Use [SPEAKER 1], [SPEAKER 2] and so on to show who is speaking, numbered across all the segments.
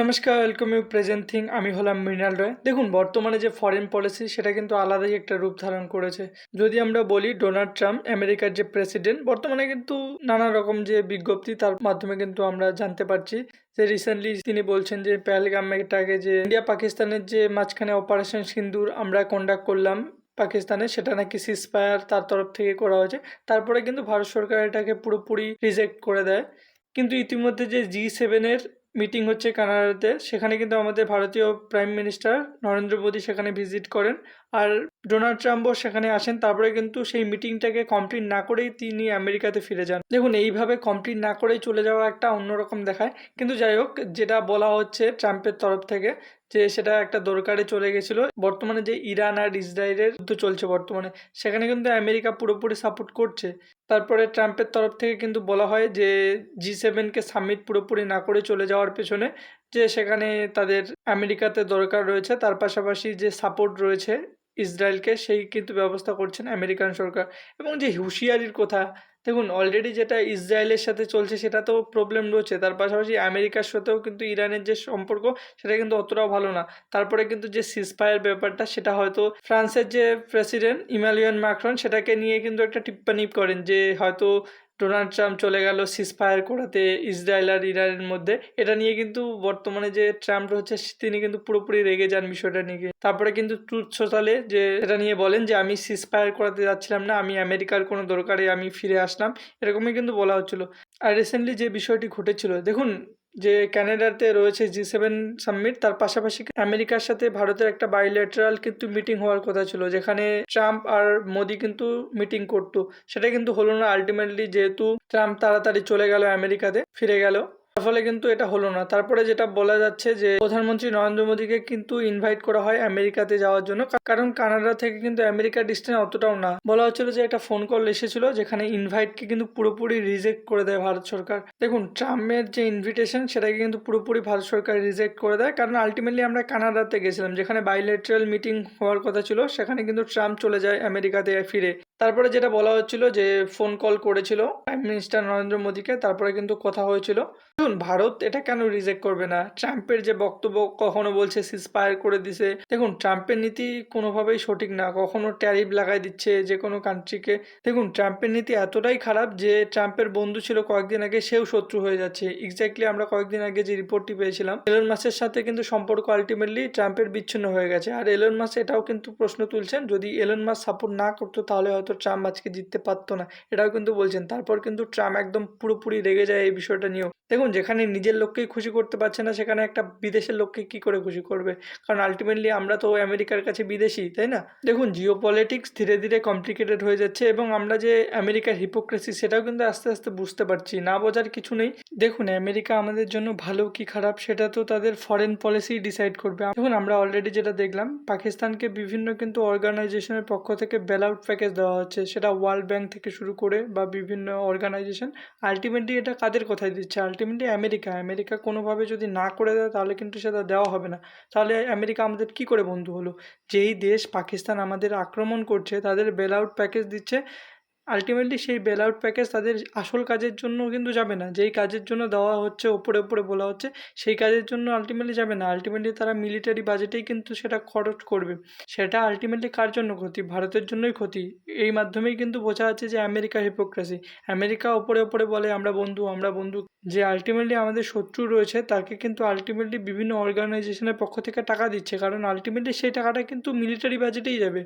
[SPEAKER 1] নমস্কার welcome you present thing আমি হলাম মৃণাল রয়। দেখুন, বর্তমানে যে ফরেন পলিসি সেটা কিন্তু আলাদাই একটা রূপ ধারণ করেছে। যদি আমরা বলি ডোনাল্ড ট্রাম্প, আমেরিকার যে প্রেসিডেন্ট, বর্তমানে কিন্তু নানা রকম যে বিজ্ঞপ্তি, তার মাধ্যমে কিন্তু আমরা জানতে পারছি যে রিসেন্টলি তিনি বলছেন যে পেহেলগাম এটাকে যে ইন্ডিয়া পাকিস্তানের যে মাঝখানে অপারেশন সিন্দুর আমরা কন্ডাক্ট করলাম পাকিস্তানে, সেটা নাকি সিসফায়ার তার তরফ থেকে করা হয়েছে। তারপরে কিন্তু ভারত সরকার এটাকে পুরোপুরি রিজেক্ট করে দেয়। কিন্তু ইতিমধ্যে যে জি সেভেনের মিটিং হচ্ছে কানাডাতে। সেখানে কিন্তু আমাদের ভারতীয় প্রাইম মিনিস্টার নরেন্দ্র মোদী সেখানে ভিজিট করেন। আর ডোনাল্ড ট্রাম্পও সেখানে আসেন। তারপরে কিন্তু সেই মিটিংটাকে কমপ্লিট না করেই তিনি আমেরিকাতে ফিরে যান। দেখুন, এইভাবে কমপ্লিট না করেই চলে যাওয়া একটা অন্যরকম দেখায়। কিন্তু যাই হোক, যেটা বলা হচ্ছে ট্রাম্পের তরফ থেকে যে সেটা একটা দরকারে চলে গেছিল। বর্তমানে যে ইরান আর ইসরায়েলের যুদ্ধ চলছে বর্তমানে, সেখানে কিন্তু আমেরিকা পুরোপুরি সাপোর্ট করছে। তারপরে ট্রাম্পের তরফ থেকে কিন্তু বলা হয় যে জি সেভেনকে সামিট পুরোপুরি না করে চলে যাওয়ার পেছনে যে সেখানে তাদের আমেরিকাতে দরকার রয়েছে, তার পাশাপাশি যে সাপোর্ট রয়েছে ইসরায়েলকে, সেই কিন্তু ব্যবস্থা করছেন আমেরিকান সরকার। এবং যে হুঁশিয়ারির কথা দেখুন অলরেডি যেটা ইসরায়েলের সাথে চলছে সেটা তো প্রবলেম রয়েছে। তার পাশাপাশি আমেরিকার সাথেও কিন্তু ইরানের যে সম্পর্ক, সেটা কিন্তু অতটাও ভালো না। তারপরে কিন্তু যে সিসফায়ার ব্যাপারটা, সেটা হয়তো ফ্রান্সের যে প্রেসিডেন্ট ইমালিয়ান মাখরন সেটাকে নিয়ে কিন্তু একটা টিপ্পানি করেন যে হয়তো ডোনাল্ড ট্রাম্প চলে গেল সিসফায়ার করাতে ইসরায়েল আর ইরানের মধ্যে, এটা নিয়ে কিন্তু বর্তমানে যে ট্রাম্প হচ্ছে তিনি কিন্তু পুরোপুরি রেগে যান বিষয়টা নিয়ে। তারপরে কিন্তু ট্রুথ সোশ্যালে যে এটা নিয়ে বলেন যে, আমি সিসফায়ার করাতে যাচ্ছিলাম না, আমি আমেরিকার কোনো দরকারে আমি ফিরে আসলাম। এরকমই কিন্তু বলা হচ্ছিল। আর রিসেন্টলি যে বিষয়টি ঘটেছিল, দেখুন যে ক্যানাডাতে রয়েছে জি সেভেন সামিট, তার পাশাপাশি আমেরিকার সাথে ভারতের একটা বাইলেটারাল কিন্তু মিটিং হওয়ার কথা ছিল, যেখানে ট্রাম্প আর মোদি কিন্তু মিটিং করতো। সেটা কিন্তু হলো না আলটিমেটলি যেহেতু ট্রাম্প তাড়াতাড়ি চলে গেল আমেরিকাতে, ফিরে গেল। ফলে কিন্তু এটা হলো না। তারপরে যেটা বলা যাচ্ছে যে, প্রধানমন্ত্রী নরেন্দ্র মোদীকে কিন্তু ইনভাইট করা হয় আমেরিকাতে যাওয়ার জন্য কারণ কানাডা থেকে কিন্তু আমেরিকা ডিস্টেন্স অতটাও না। বলা হচ্ছিল যে, একটা ফোন কল এসেছিল যেখানে ইনভাইটকে কিন্তু পুরোপুরি রিজেক্ট করে দেয় ভারত সরকার। দেখুন, ট্রাম্পের যে ইনভিটেশন সেটাকে কিন্তু পুরোপুরি ভারত সরকার রিজেক্ট করে দেয়, কারণ আলটিমেটলি আমরা কানাডাতে গেছিলাম, যেখানে বাইলেটারাল মিটিং হওয়ার কথা ছিল, সেখানে কিন্তু ট্রাম্প চলে যায় আমেরিকাতে ফিরে। তারপরে যেটা বলা হচ্ছিল যে ফোন কল করেছিল প্রাইম মিনিস্টার নরেন্দ্র মোদীকে, তারপরে কিন্তু কথা হয়েছিল। দেখুন, ভারত এটা কেন রিজেক্ট করবে না? ট্রাম্পের যে বক্তব্য কখনো বলছে সিসপায়ার করে দিছে। দেখুন ট্রাম্পের নীতি কোনোভাবেই সঠিক না। কখনো ট্যারিফ লাগাই দিচ্ছে যে কোনো কান্ট্রিকে দেখুন ট্রাম্পের নীতি এতটাই খারাপ যে ট্রাম্পের বন্ধু ছিল কয়েকদিন আগে, সেও শত্রু হয়ে যাচ্ছে। এক্স্যাক্টলি আমরা কয়েকদিন আগে যে রিপোর্টটি পেয়েছিলাম এলন মাসের সাথে কিন্তু সম্পর্ক আলটিমেটলি ট্রাম্পের বিচ্ছিন্ন হয়ে গেছে। আর এলন মাস এটাও কিন্তু প্রশ্ন তুলছেন, যদি এলন মাস সাপোর্ট না করতো, তাহলে হয়তো ট্রাম্প আজকে জিততে পারতো না। এটাও কিন্তু বলছেন। তারপর কিন্তু ট্রাম্প একদম পুরোপুরি রেগে যায় এই বিষয়টা নিয়েও। দেখুন, যেখানে নিজের লোককেই খুশি করতে পারছে না, সেখানে একটা বিদেশের লোককে কি করে খুশি করবে? কারণ আলটিমেটলি আমরা তো আমেরিকার কাছে বিদেশি, তাই না? দেখুন জিও পলিটিক্স ধীরে ধীরে কমপ্লিকেটেড হয়ে যাচ্ছে এবং আমরা যে আমেরিকার হিপোক্রেসি সেটাও কিন্তু আস্তে আস্তে বুঝতে পারছি। না বোঝার কিছু নেই। দেখুন, আমেরিকা আমাদের জন্য ভালো কি খারাপ, সেটা তো তাদের ফরেন পলিসি ডিসাইড করবে। দেখুন, আমরা অলরেডি যেটা দেখলাম, পাকিস্তানকে বিভিন্ন কিন্তু অর্গানাইজেশনের পক্ষ থেকে বেল আউট প্যাকেজ দেওয়া হচ্ছে। সেটা ওয়ার্ল্ড ব্যাংক থেকে শুরু করে বা বিভিন্ন অর্গানাইজেশন আলটিমেটলি এটা কাদের কথায় দিচ্ছে? আলটিমেটলি আমেরিকা আমেরিকা কোনোভাবে যদি না করে দেয় তাহলে কিন্তু সেটা দেওয়া হবে না। তাহলে আমেরিকা আমাদের কি করে বন্ধু হলো? যেই দেশ পাকিস্তান আমাদের আক্রমণ করছে, তাদের বেল আউট প্যাকেজ দিচ্ছে আলটিমেটলি সেই বেল আউট প্যাকেজ তাদের আসল কাজের জন্য কিন্তু যাবে না। যেই কাজের জন্য দেওয়া হচ্ছে, ওপরে ওপরে বলা হচ্ছে, সেই কাজের জন্য আলটিমেটলি যাবে না। আলটিমেটলি তারা মিলিটারি বাজেটেই কিন্তু সেটা খরচ করবে। সেটা আলটিমেটলি কার জন্য ক্ষতি? ভারতের জন্যই ক্ষতি। এই মাধ্যমেই কিন্তু বোঝা যাচ্ছে যে আমেরিকার হিপোক্রেসি আমেরিকা ওপরে ওপরে বলে, আমরা বন্ধু আমরা বন্ধু। যে আলটিমেটলি আমাদের শত্রু রয়েছে, তাকে কিন্তু আলটিমেটলি বিভিন্ন অর্গানাইজেশনের পক্ষ থেকে টাকা দিচ্ছে। কারণ আলটিমেটলি সেই টাকাটা কিন্তু মিলিটারি বাজেটেই যাবে।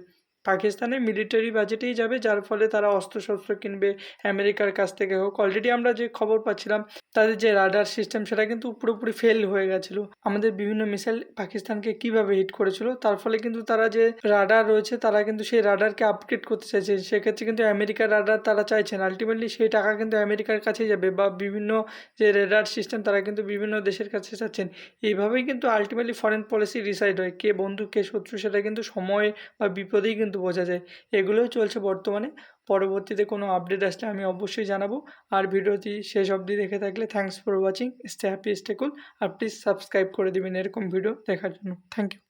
[SPEAKER 1] পাকিস্তানের মিলিটারি বাজেটেই যাবে, যার ফলে তারা অস্ত্রশস্ত্র কিনবে আমেরিকার কাছ থেকে হোক। অলরেডি আমরা যে খবর পাচ্ছিলাম, তাদের যে রাডার সিস্টেম সেটা কিন্তু পুরোপুরি ফেল হয়ে গেছিল। আমাদের বিভিন্ন মিসাইল পাকিস্তানকে কীভাবে হিট করেছিল, তার ফলে কিন্তু তারা যে রাডার রয়েছে, তারা কিন্তু সেই রাডারকে আপগ্রেড করতে চাইছে। সেক্ষেত্রে কিন্তু আমেরিকার রাডার তারা চাইছেন আলটিমেটলি সেই টাকা কিন্তু আমেরিকার কাছেই যাবে বা বিভিন্ন যে রেডার সিস্টেম তারা কিন্তু বিভিন্ন দেশের কাছে চাচ্ছেন। এইভাবেই কিন্তু আলটিমেটলি ফরেন পলিসি ডিসাইড হয়। কে বন্ধু, কে শত্রু, সেটা কিন্তু সময় বা বিপদেই কিন্তু বোঝা যায়। এগুলোই চলছে বর্তমানে। পরবর্তীতে কোনো আপডেট আসলে আমি অবশ্যই জানাব। আর ভিডিওটি শেষ অবধি দেখে থাকলে thanks for watching stay happy stay cool R please subscribe করে দেবেন এরকম ভিডিও দেখার জন্য। Thank you